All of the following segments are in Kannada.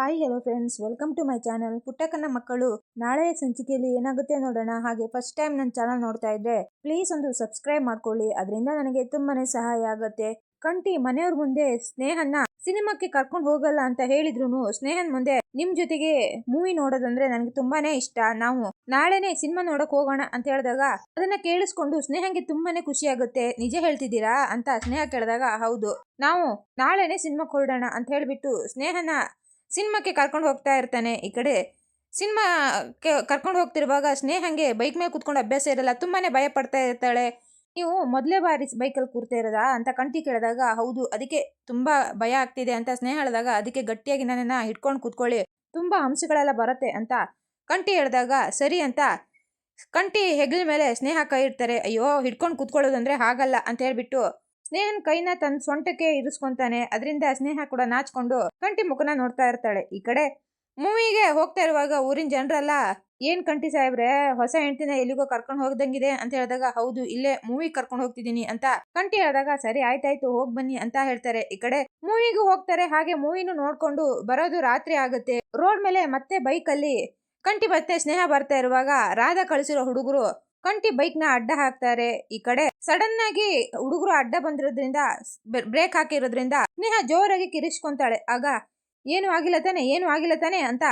Hi hello friends welcome to my channel Puttakkana Makkalu, ನಾಳೆ ಸಂಚಿಕೆಯಲ್ಲಿ ಏನಾಗುತ್ತೆ ನೋಡೋಣ? ಹಾಗೆ ಫಸ್ಟ್ ಟೈಮ್ ನನ್ನ ಚಾನಲ್ ನೋಡ್ತಾ ಇದ್ರೆ ಪ್ಲೀಸ್ ಒಂದು ಸಬ್ಸ್ಕ್ರೈಬ್ ಮಾಡ್ಕೊಳ್ಳಿ. ಅದರಿಂದ ನನಗೆ ತುಂಬಾನೇ ಸಹಾಯ ಆಗುತ್ತೆ. ಕಂಟಿ ಮನೆಯವ್ರ ಮುಂದೆ ಸ್ನೇಹನ್ನ ಸಿನಿಮಾಕ್ಕೆ ಕರ್ಕೊಂಡು ಹೋಗಲ್ಲ ಅಂತ ಹೇಳಿದ್ರು ಸ್ನೇಹನ್ ಮುಂದೆ ನಿಮ್ ಜೊತೆಗೆ ಮೂವಿ ನೋಡೋದಂದ್ರೆ ನನಗೆ ತುಂಬಾನೇ ಇಷ್ಟ. ನಾವು ನಾಳೆನೆ ಸಿನಿಮಾ ನೋಡಕ್ ಹೋಗೋಣ ಅಂತ ಹೇಳಿದಾಗ ಅದನ್ನ ಕೇಳಿಸ್ಕೊಂಡು ಸ್ನೇಹಂಗೆ ತುಂಬಾನೇ ಖುಷಿ ಆಗುತ್ತೆ. ನಿಜ ಹೇಳ್ತಿದ್ದೀರಾ? ಅಂತ ಸ್ನೇಹ ಕೇಳಿದಾಗ, ಹೌದು. ನಾವು ನಾಳೆನೆ ಸಿನಿಮಾಕ್ಕೆ ಹೊರಡೋಣ ಅಂತ ಹೇಳ್ಬಿಟ್ಟು ಸ್ನೇಹನ ಸಿನಿಮಾಕ್ಕೆ ಕರ್ಕೊಂಡು ಹೋಗ್ತಾ ಇರ್ತಾನೆ ಈ ಕಡೆ. ಸಿನಿಮಾಕ್ಕೆ ಕರ್ಕೊಂಡು ಹೋಗ್ತಿರುವಾಗ ಸ್ನೇಹಂಗೆ ಬೈಕ್ ಮೇಲೆ ಕೂತ್ಕೊಂಡು ಅಭ್ಯಾಸ ಇರಲ್ಲ ತುಂಬಾ ಭಯ ಪಡ್ತಾ ಇರ್ತಾಳೆ. ನೀವು ಮೊದಲೇ ಬಾರಿ ಬೈಕಲ್ಲಿ ಕೂರ್ತಾ ಇರೋದಾ ಅಂತ ಕಂಟಿ ಕೇಳಿದಾಗ, ಹೌದು, ಅದಕ್ಕೆ ತುಂಬ ಭಯ ಆಗ್ತಿದೆ ಅಂತ ಸ್ನೇಹ ಹೇಳಿದಾಗ, ಅದಕ್ಕೆ ಗಟ್ಟಿಯಾಗಿ ನನ್ನನ್ನು ಹಿಡ್ಕೊಂಡು ಕೂತ್ಕೊಳ್ಳಿ, ತುಂಬ ಅಂಶಗಳೆಲ್ಲ ಬರುತ್ತೆ ಅಂತ ಕಂಟಿ ಹೇಳಿದಾಗ, ಸರಿ ಅಂತ ಕಂಟಿ ಹೆಗಲ ಮೇಲೆ ಸ್ನೇಹ ಕೈ ಇಡ್ತಾರೆ. ಅಯ್ಯೋ, ಹಿಡ್ಕೊಂಡು ಕೂತ್ಕೊಳ್ಳೋದಂದ್ರೆ ಹಾಗಲ್ಲ ಅಂತ ಹೇಳ್ಬಿಟ್ಟು ಸ್ನೇಹನ್ ಕೈನ ತನ್ನ ಸೊಂಟಕ್ಕೆ ಇರಿಸ್ಕೊಂತಾನೆ. ಅದರಿಂದ ಸ್ನೇಹ ಕೂಡ ನಾಚ್ಕೊಂಡು ಕಂಟಿ ಮುಖನ ನೋಡ್ತಾ ಇರ್ತಾಳೆ. ಈ ಕಡೆ ಮೂವಿಗೆ ಹೋಗ್ತಾ ಇರುವಾಗ ಊರಿನ ಜನರೆಲ್ಲ, ಏನ್ ಕಂಟಿ ಸಾಹೇಬ್ರೆ, ಹೊಸ ಹೆಂಡತಿನ ಎಲ್ಲಿಗೋ ಕರ್ಕೊಂಡು ಹೋಗ್ದಂಗಿದೆ? ಅಂತ ಹೇಳಿದಾಗ, ಹೌದು, ಇಲ್ಲೇ ಮೂವಿ ಕರ್ಕೊಂಡು ಹೋಗ್ತಿದ್ದೀನಿ ಅಂತ ಕಂಟಿ ಹೇಳಿದಾಗ, ಸರಿ, ಆಯ್ತಾಯ್ತು, ಹೋಗ್ ಬನ್ನಿ ಅಂತ ಹೇಳ್ತಾರೆ. ಈ ಕಡೆ ಮೂವಿಗೂ ಹೋಗ್ತಾರೆ. ಹಾಗೆ ಮೂವಿನೂ ನೋಡ್ಕೊಂಡು ಬರೋದು ರಾತ್ರಿ ಆಗುತ್ತೆ. ರೋಡ್ ಮೇಲೆ ಮತ್ತೆ ಬೈಕ್ ಅಲ್ಲಿ ಕಂಟಿ ಮತ್ತೆ ಸ್ನೇಹ ಬರ್ತಾ ಇರುವಾಗ, ರಾಧಾ ಕಳಿಸಿರೋ ಹುಡುಗರು ಕಂಟಿ ಬೈಕ್ನ ಅಡ್ಡ ಹಾಕ್ತಾರೆ. ಈ ಕಡೆ ಸಡನ್ ಆಗಿ ಹುಡುಗರು ಅಡ್ಡ ಬಂದಿರೋದ್ರಿಂದ ಬ್ರೇಕ್ ಹಾಕಿರೋದ್ರಿಂದ ಸ್ನೇಹ ಜೋರಾಗಿ ಕಿರಿಸ್ಕೊಂತಾಳೆ ಆಗ, ಏನು ಆಗಿಲ್ಲ ತಾನೆ, ಏನು ಆಗಿಲ್ಲ ತಾನೆ? ಅಂತ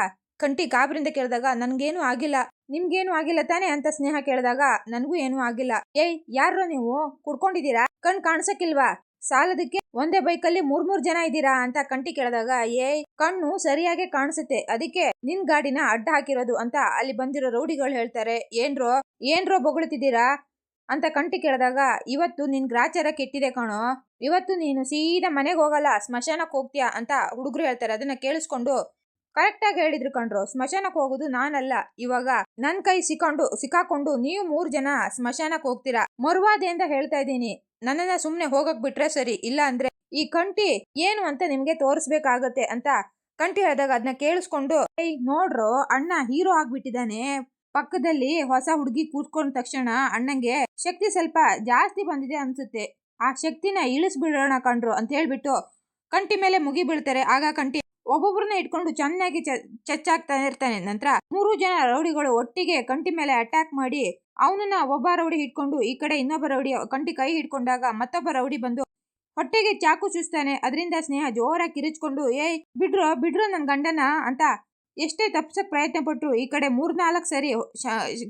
ಕಂಟಿ ಗಾಬರಿಂದ ಕೇಳಿದಾಗ, ನನ್ಗೇನು ಆಗಿಲ್ಲ, ನಿಮ್ಗೇನು ಆಗಿಲ್ಲ ತಾನೆ? ಅಂತ ಸ್ನೇಹ ಕೇಳಿದಾಗ, ನನ್ಗೂ ಏನು ಆಗಿಲ್ಲ. ಏಯ್ ಯಾರೋ ನೀವು? ಕುಡ್ಕೊಂಡಿದ್ದೀರಾ? ಕಣ್ ಕಾಣಿಸಕ್ಕಿಲ್ವಾ? ಸಾಲದಕ್ಕೆ ಒಂದೇ ಬೈಕಲ್ಲಿ ಮೂರ್ ಮೂರ್ ಜನ ಇದ್ದೀರಾ ಅಂತ ಕಂಟಿ ಕೇಳಿದಾಗ, ಏ, ಕಣ್ಣು ಸರಿಯಾಗಿ ಕಾಣಿಸುತ್ತೆ. ಅದಕ್ಕೆ ನಿನ್ ಗಾಡಿನ ಅಡ್ಡ ಹಾಕಿರೋದು ಅಂತ ಅಲ್ಲಿ ಬಂದಿರೋ ರೌಡಿಗಳು ಹೇಳ್ತಾರೆ. ಏನ್ರೋ ಏನ್ರೋ ಬೊಗಳುತ್ತಿದ್ದೀರಾ ಅಂತ ಕಂಟಿ ಕೇಳಿದಾಗ, ಇವತ್ತು ನಿನ್ ಗ್ರಾಚಾರ ಕೆಟ್ಟಿದೆ ಕಣೋ. ಇವತ್ತು ನೀನು ಸೀದಾ ಮನೆಗೆ ಹೋಗಲ್ಲ ಸ್ಮಶಾನಕ್ಕೆ ಹೋಗ್ತೀಯಾ? ಅಂತ ಹುಡುಗರು ಹೇಳ್ತಾರೆ. ಅದನ್ನ ಕೇಳಿಸ್ಕೊಂಡು ಕರೆಕ್ಟ್ ಆಗಿ ಹೇಳಿದ್ರು ಕಣ್ರು ಸ್ಮಶಾನಕ್ಕೆ ಹೋಗುದು ನಾನಲ್ಲ. ಇವಾಗ ನನ್ ಕೈ ಸಿಕ್ಕೊಂಡು, ಸಿಕ್ಕಾಕೊಂಡು ನೀವು ಮೂರ್ ಜನ ಸ್ಮಶಾನಕ್ಕೆ ಹೋಗ್ತೀರಾ? ಮರುವಾದೆಯಿಂದ ಹೇಳ್ತಾ ಇದ್ದೀನಿ. ನನ್ನನ್ನ ಸುಮ್ನೆ ಹೋಗಕ್ ಬಿಟ್ರೆ ಸರಿ, ಇಲ್ಲ ಅಂದ್ರೆ ಈ ಕಂಟಿ ಏನು ಅಂತ ನಿಮಗೆ ತೋರಿಸ್ಬೇಕಾಗತ್ತೆ ಅಂತ ಕಂಟಿ ಹೇಳಿದಾಗ ಅದನ್ನ ಕೇಳಿಸ್ಕೊಂಡು, ಏಯ್, ನೋಡ್ರು, ಅಣ್ಣ ಹೀರೋ ಆಗ್ಬಿಟ್ಟಿದ್ದಾನೆ. ಪಕ್ಕದಲ್ಲಿ ಹೊಸ ಹುಡುಗಿ ಕೂತ್ಕೊಂಡ ತಕ್ಷಣ ಅಣ್ಣಂಗೆ ಶಕ್ತಿ ಸ್ವಲ್ಪ ಜಾಸ್ತಿ ಬಂದಿದೆ ಅನ್ಸುತ್ತೆ. ಆ ಶಕ್ತಿನ ಇಳಿಸ್ಬಿಡೋಣ ಕಂಡ್ರು ಅಂತ ಹೇಳ್ಬಿಟ್ಟು ಕಂಟಿ ಮೇಲೆ ಮುಗಿ ಬೀಳ್ತಾರೆ. ಆಗ ಕಂಟಿ ಒಬ್ಬೊಬ್ಬರನ್ನ ಇಟ್ಕೊಂಡು ಚೆನ್ನಾಗಿ ಚಚ್ಚಾಗ್ತಾ ಇರ್ತಾನೆ. ನಂತರ ಮೂರು ಜನ ರೌಡಿಗಳು ಒಟ್ಟಿಗೆ ಕಂಟಿ ಮೇಲೆ ಅಟ್ಯಾಕ್ ಮಾಡಿ, ಅವನನ್ನ ಒಬ್ಬ ರೌಡಿ ಹಿಡ್ಕೊಂಡು, ಈ ಕಡೆ ಇನ್ನೊಬ್ಬ ರೌಡಿ ಕಂಟಿ ಕೈ ಹಿಡ್ಕೊಂಡಾಗ ಮತ್ತೊಬ್ಬ ರೌಡಿ ಬಂದು ಹೊಟ್ಟೆಗೆ ಚಾಕು ಚುಚ್ತಾನೆ. ಅದರಿಂದ ಸ್ನೇಹ ಜೋರಾಗಿ ಕಿರಿಚ್ಕೊಂಡು, ಏಯ್, ಬಿಡ್ರು ಬಿಡ್ರು ನನ್ನ ಗಂಡನ ಅಂತ ಎಷ್ಟೇ ತಪ್ಸಕ್ ಪ್ರಯತ್ನ ಪಟ್ರು ಈ ಕಡೆ ಮೂರ್ನಾಲ್ಕು ಸರಿ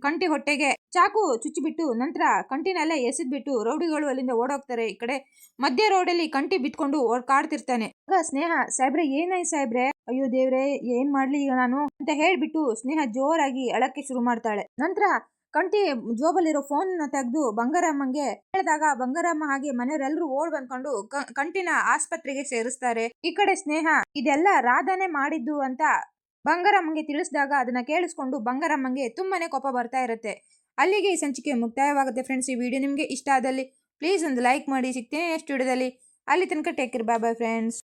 ಕಂಟಿ ಹೊಟ್ಟೆಗೆ ಚಾಕು ಚುಚ್ಚಿಬಿಟ್ಟು ನಂತರ ಕಂಟಿನಲ್ಲೇ ಎಸೆದ್ಬಿಟ್ಟು ರೌಡಿಗಳು ಅಲ್ಲಿಂದ ಓಡೋಗ್ತಾರೆ. ಈ ಕಡೆ ಮಧ್ಯ ರೋಡಲ್ಲಿ ಕಂಟಿ ಬಿತ್ಕೊಂಡು ಕಾಡ್ತಿರ್ತಾನೆ. ಆಗ ಸ್ನೇಹ, ಸಾಹೇಬ್ರೆ ಏನಾಯ್ ಸಾಹೇಬ್ರೆ? ಅಯ್ಯೋ ದೇವ್ರೆ, ಏನ್ ಮಾಡ್ಲಿ ಈಗ ನಾನು? ಅಂತ ಹೇಳ್ಬಿಟ್ಟು ಸ್ನೇಹ ಜೋರಾಗಿ ಅಳಕ್ಕೆ ಶುರು ಮಾಡ್ತಾಳೆ. ನಂತರ ಕಂಟಿ ಜೋಬಲ್ಲಿರೋ ಫೋನ್ನ ತೆಗೆದು ಬಂಗಾರಮ್ಮಂಗೆ ಹೇಳಿದಾಗ ಬಂಗಾರಮ್ಮ ಹಾಗೆ ಮನೆಯವರೆಲ್ಲರೂ ಓಡ್ ಬಂದ್ಕೊಂಡು ಕಂಟಿನ ಆಸ್ಪತ್ರೆಗೆ ಸೇರಿಸ್ತಾರೆ. ಈ ಕಡೆ ಸ್ನೇಹ, ಇದೆಲ್ಲ ರಾಧಾನೆ ಮಾಡಿದ್ದು ಅಂತ ಬಂಗಾರಮ್ಮಂಗೆ ತಿಳಿಸಿದಾಗ ಅದನ್ನ ಕೇಳಿಸ್ಕೊಂಡು ಬಂಗಾರಮ್ಮಂಗೆ ತುಂಬಾನೇ ಕೋಪ ಬರ್ತಾ ಇರುತ್ತೆ. ಅಲ್ಲಿಗೆ ಈ ಸಂಚಿಕೆ ಮುಕ್ತಾಯವಾಗುತ್ತೆ ಫ್ರೆಂಡ್ಸ್ ಈ ವಿಡಿಯೋ ನಿಮಗೆ ಇಷ್ಟ ಆದಲ್ಲಿ ಪ್ಲೀಸ್ ಒಂದು ಲೈಕ್ ಮಾಡಿ. ಸಿಗ್ತೇನೆ ನೆಕ್ಸ್ಟ್ ವಿಡಿಯೋದಲ್ಲಿ ಅಲ್ಲಿ ತನಕ take care bye bye friends